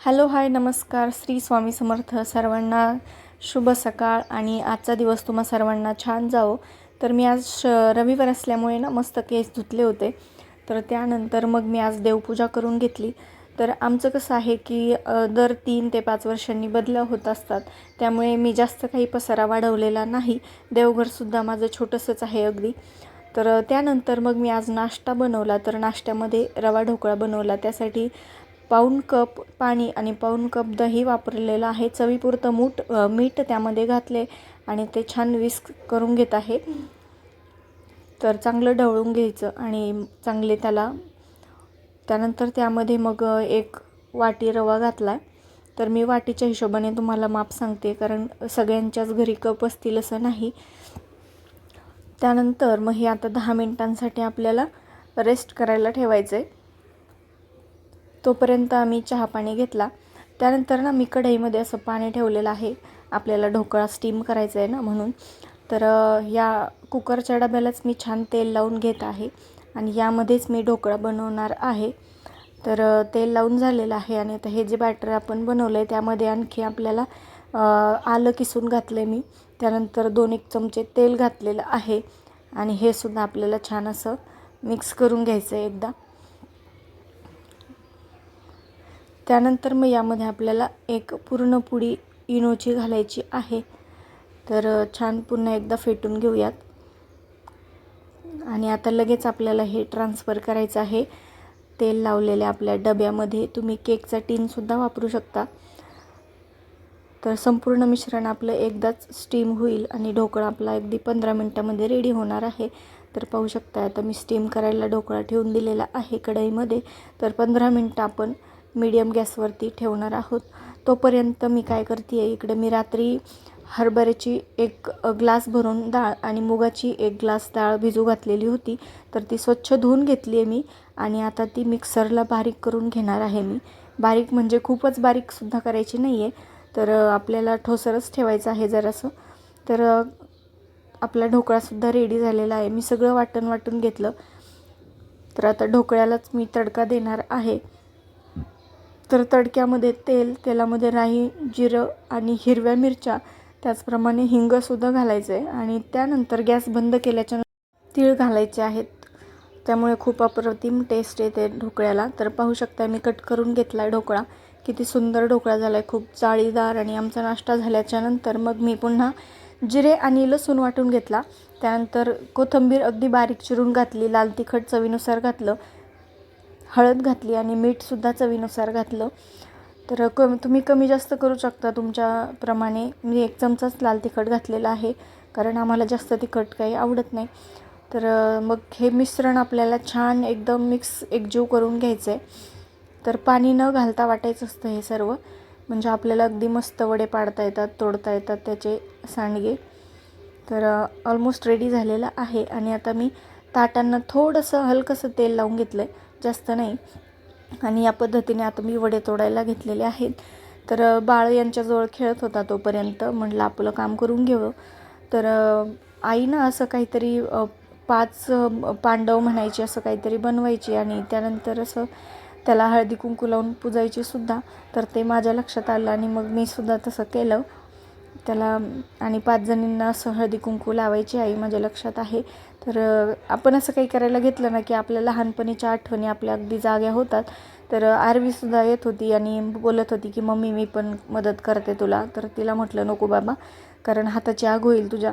Hello hi नमस्कार. श्री स्वामी समर्थ सर्वांना शुभ सकाळ आणि आजचा दिवस तुम्हा सर्वांना छान जावो. तर मी आज श रविवार असल्यामुळे ना मस्त केस धुतले होते. तर त्यानंतर मग मी आज देवपूजा करून घेतली. तर आमचं कसं आहे की दर तीन ते पाच वर्षांनी बदला होत असतात. त्यामुळे मी जास्त काही पसारा वाढवलेला नाही. देवघरसुद्धा माझं छोटंसंच आहे अगदी. तर त्यानंतर मग मी आज नाश्ता बनवला. तर नाश्त्यामध्ये रवा ढोकळा बनवला. त्यासाठी पाऊण कप पाणी आणि पाऊण कप दही वापरलेलं आहे. चवीपुरतं मूठ मीठ त्यामध्ये घातले आणि ते छान विस्क करून घेत आहे. तर चांगलं ढवळून घ्यायचं आणि चांगले त्याला त्यानंतर त्यामध्ये मग एक वाटी रवा घातला तर मी वाटीच्या हिशोबाने तुम्हाला माप सांगते कारण सगळ्यांच्याच घरी कप असतील असं नाही. त्यानंतर मग हे आता दहा मिनिटांसाठी आपल्याला रेस्ट करायला ठेवायचं आहे तोपर्यंत आम्ही चहा पाणी घेतला. त्यानंतर ना मी कढईमध्ये असं पाणी ठेवलेलं आहे. आपल्याला ढोकळा स्टीम करायचा आहे ना म्हणून. तर या कुकरच्या डब्यालाच मी छान तेल लावून घेत आहे आणि यामध्येच मी ढोकळा बनवणार आहे. तर तेल लावून झालेलं आहे आणि आता हे जे बॅटर आपण बनवलं आहे त्यामध्ये आणखी आपल्याला आलं किसून घातलं आहे मी. त्यानंतर दोन एक चमचे तेल घातलेलं आहे आणि हे सुद्धा आपल्याला छान असं मिक्स करून घ्यायचं आहे एकदा. त्यानंतर मग यामध्ये आपल्याला एक पूर्ण पुडी इनोची घालायची आहे. तर छान पुन्हा एकदा फेटून घेऊयात. आणि आता लगेच आपल्याला हे ट्रान्सफर करायचं आहे. तेल लावलेल्या आपल्या डब्यामध्ये तुम्ही केकचा टीनसुद्धा वापरू शकता. तर संपूर्ण मिश्रण आपलं एकदाच स्टीम होईल आणि ढोकळा आपला अगदी पंधरा मिनटामध्ये रेडी होणार आहे. तर पाहू शकता आता मी स्टीम करायला ढोकळा ठेवून दिलेला आहे कढईमध्ये. तर पंधरा मिनटं आपण मीडियम गॅसवरती ठेवणार आहोत. तोपर्यंत मी काय करते आहे इकडे मी रात्री हरभऱ्याची एक ग्लास भरून डाळ आणि मुगाची एक ग्लास डाळ भिजू घातलेली होती. तर ती स्वच्छ धुवून घेतली आहे मी आणि आता ती मिक्सरला बारीक करून घेणार आहे मी. बारीक म्हणजे खूपच बारीकसुद्धा करायची नाही आहे तर आपल्याला ठोसरच ठेवायचं आहे जरासं. तर आपला ढोकळासुद्धा रेडी झालेला आहे. मी सगळं वाटण वाटून घेतलं. तर आता ढोकळ्यालाच मी तडका देणार आहे. तर तडक्यामध्ये तेल तेलामध्ये राई जिरं आणि हिरव्या मिरच्या त्याचप्रमाणे हिंगसुद्धा घालायचं आहे आणि त्यानंतर गॅस बंद केल्याच्या तीळ घालायचे आहेत. त्यामुळे खूप अप्रतिम टेस्ट येते ढोकळ्याला. तर पाहू शकता मी कट करून घेतला आहे ढोकळा. किती सुंदर ढोकळा झाला आहे खूप जाळीदार आणि आमचा नाश्ता झाल्याच्यानंतर मग मी पुन्हा जिरे आणि लसूण वाटून घेतला. त्यानंतर कोथिंबीर अगदी बारीक चिरून घातली लाल तिखट चवीनुसार घातलं. हळद घातली आणि मीठसुद्धा चवीनुसार घातलं. तर कमी तुम्ही कमी जास्त करू शकता तुमच्याप्रमाणे मी एक चमचाच लाल तिखट घातलेला आहे कारण आम्हाला जास्त तिखट काही आवडत नाही. तर मग हे मिश्रण आपल्याला छान एकदम मिक्स एकजीव करून घ्यायचं आहे तर पाणी न घालता वाटायचं असतं हे सर्व. म्हणजे आपल्याला अगदी मस्त वडे पाडता येतात तोडता येतात त्याचे सांडगे. तर ऑलमोस्ट रेडी झालेलं आहे. आणि आता मी ताटांना थोडंसं हलकंसं तेल लावून घेतलं आहे जास्त नाही. आणि या पद्धतीने आता मी वडे तोडायला घेतलेले आहेत. तर बाळ यांच्याजवळ खेळत होता तोपर्यंत म्हटलं आपलं काम करून घेऊ तर आईनं असं काहीतरी पाच पांडव म्हणायची असं काहीतरी बनवायची आणि त्यानंतर असं त्याला हळदी कुंकू लावून पुजायची सुद्धा. तर ते माझ्या लक्षात आलं आणि मग मी सुद्धा तसं केलं. त्याला आणि पाच जणींना असं हळदी कुंकू लावायची आई माझ्या लक्षात आहे. तर आपण असं काही करायला घेतलं ना की आपल्या लहानपणीच्या आठवणी आपल्या अगदी जाग्या होतात. तर आरवीसुद्धा येत होती आणि बोलत होती की मम्मी मी पण मदत करते तुला. तर तिला म्हटलं नको बाबा कारण हाताची आग होईल तुझ्या.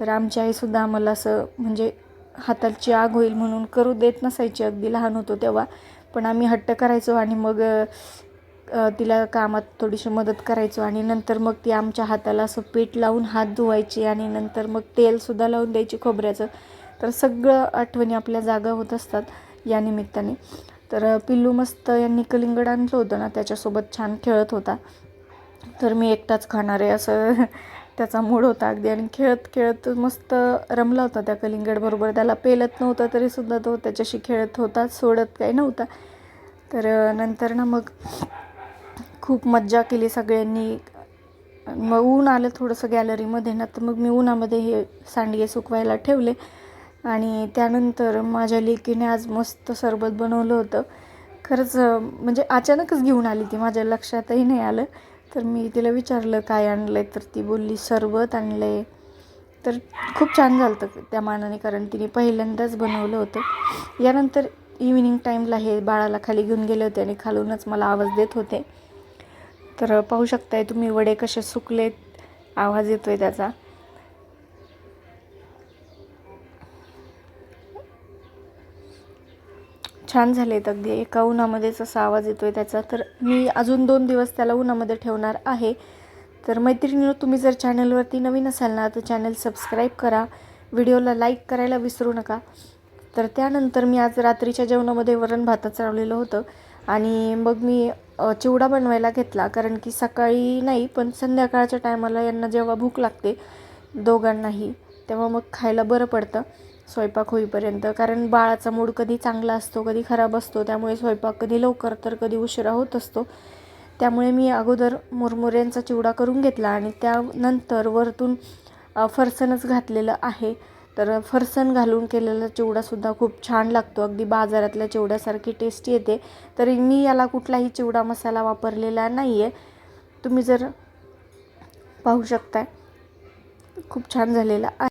तर आमची आईसुद्धा आम्हाला असं म्हणजे हाताची आग होईल म्हणून करू देत नसायची. अगदी लहान होतो तेव्हा. पण आम्ही हट्ट करायचो आणि मग तिला कामात थोडीशी मदत करायचो आणि नंतर मग ती आमच्या हाताला असं पीठ लावून हात धुवायची आणि नंतर मग तेलसुद्धा लावून द्यायची खोबऱ्याचं. तर सगळं आठवणी आपल्या जागा होत असतात या निमित्ताने. तर पिल्लू मस्त यांनी कलिंगड आणलं होतं ना त्याच्यासोबत छान खेळत होता. तर मी एकटाच खाणार आहे असं त्याचा मूड होता अगदी. आणि खेळत खेळत मस्त रमला होता त्या कलिंगडबरोबर त्याला पेलत नव्हता तरीसुद्धा तो त्याच्याशी खेळत होता सोडत काही नव्हता. तर नंतर ना मग खूप मज्जा केली सगळ्यांनी. मग ऊन आलं थोडंसं गॅलरीमध्ये ना तर मग मी उन्हामध्ये हे सांडगे सुकवायला ठेवले. आणि त्यानंतर माझ्या लेकीने आज मस्त सरबत बनवलं होतं. खरंच म्हणजे अचानकच घेऊन आली ती माझ्या लक्षातही नाही आलं. तर मी तिला विचारलं काय आणलं आहे तर ती बोलली सरबत आणलं आहे तर खूप छान झालं होतं त्या मानाने कारण तिने पहिल्यांदाच बनवलं होतं. यानंतर इव्हिनिंग टाईमला हे बाळाला खाली घेऊन गेले होते आणि खालूनच मला आवाज देत होते. तर पाहू शकताय तुम्ही वडे कसे सुकलेत. आवाज येतोय त्याचा. छान झालेत अगदी. एका उन्हामध्येच असा आवाज येतोय त्याचा. तर मी अजून दोन दिवस त्याला उन्हामध्ये ठेवणार आहे. तर मैत्रिणी तुम्ही जर चॅनलवरती नवीन असाल ना तर चॅनल सबस्क्राईब करा. व्हिडिओला लाईक करायला विसरू नका. तर त्यानंतर मी आज रात्रीच्या जेवणामध्ये वरण भातच लावलेलं होतं. आणि मग मी चिवडा बनवायला घेतला. कारण की सकाळी नाही पण संध्याकाळच्या टायमाला यांना जेव्हा भूक लागते दोघांनाही तेव्हा मग खायला बरं पडतं स्वयंपाक होईपर्यंत. कारण बाळाचा मूड कधी चांगला असतो कधी खराब असतो त्यामुळे स्वयंपाक कधी लवकर तर कधी उशिरा होत असतो. त्यामुळे मी अगोदर मुरमुऱ्यांचा चिवडा करून घेतला आणि त्यानंतर वरतून फरसणच घातलेलं आहे. तर फरसण घालून केलेला चिवडासुद्धा खूप छान लागतो. अगदी बाजारातल्या चिवड्यासारखी टेस्टी येते. तरी मी याला कुठलाही चिवडा मसाला वापरलेला नाही आहे तुम्ही जर पाहू शकताय. खूप छान झालेला आहे.